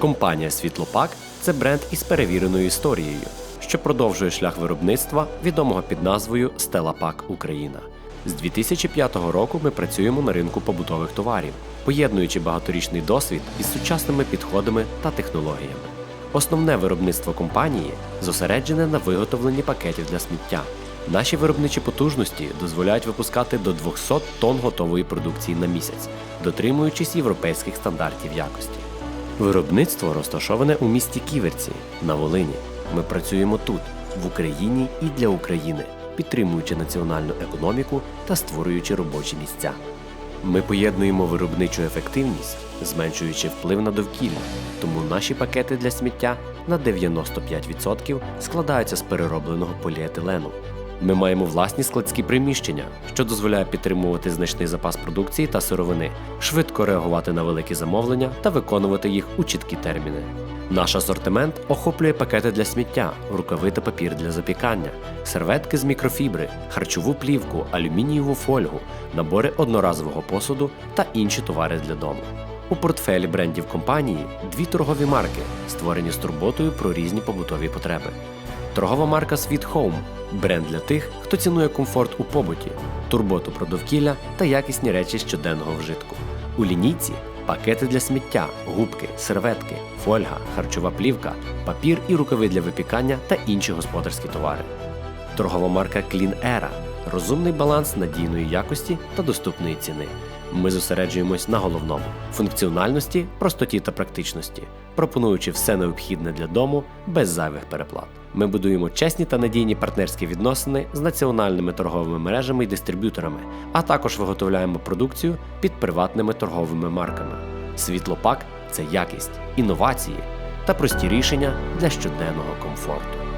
Компанія Світлопак це бренд із перевіреною історією, що продовжує шлях виробництва, відомого під назвою Стела Пак Україна. З 2005 року ми працюємо на ринку побутових товарів, поєднуючи багаторічний досвід із сучасними підходами та технологіями. Основне виробництво компанії зосереджене на виготовленні пакетів для сміття. Наші виробничі потужності дозволяють випускати до 200 тонн готової продукції на місяць, дотримуючись європейських стандартів якості. Виробництво розташоване у місті Ківерці на Волині. Ми працюємо тут, в Україні і для України, підтримуючи національну економіку та створюючи робочі місця. Ми поєднуємо виробничу ефективність, зменшуючи вплив на довкілля, тому наші пакети для сміття на 95% складаються з переробленого поліетилену. Ми маємо власні складські приміщення, що дозволяє підтримувати значний запас продукції та сировини, швидко реагувати на великі замовлення та виконувати їх у чіткі терміни. Наш асортимент охоплює пакети для сміття, рукави та папір для запікання, серветки з мікрофібри, харчову плівку, алюмінієву фольгу, набори одноразового посуду та інші товари для дому. У портфелі брендів компанії дві торгові марки, створені з турботою про різні побутові потреби. Торгова марка Sweet Home бренд для тих, хто цінує комфорт у побуті, турботу про довкілля та якісні речі щоденного вжитку. У лінійці пакети для сміття, губки, серветки, фольга, харчова плівка, папір і рукави для випікання та інші господарські товари. Торгова марка Clean Era – розумний баланс надійної якості та доступної ціни. Ми зосереджуємось на головному функціональності, простоті та практичності, пропонуючи все необхідне для дому без зайвих переплат. Ми будуємо чесні та надійні партнерські відносини з національними торговими мережами і дистриб'юторами, а також виготовляємо продукцію під приватними торговими марками. Світлопак це якість, інновації та прості рішення для щоденного комфорту.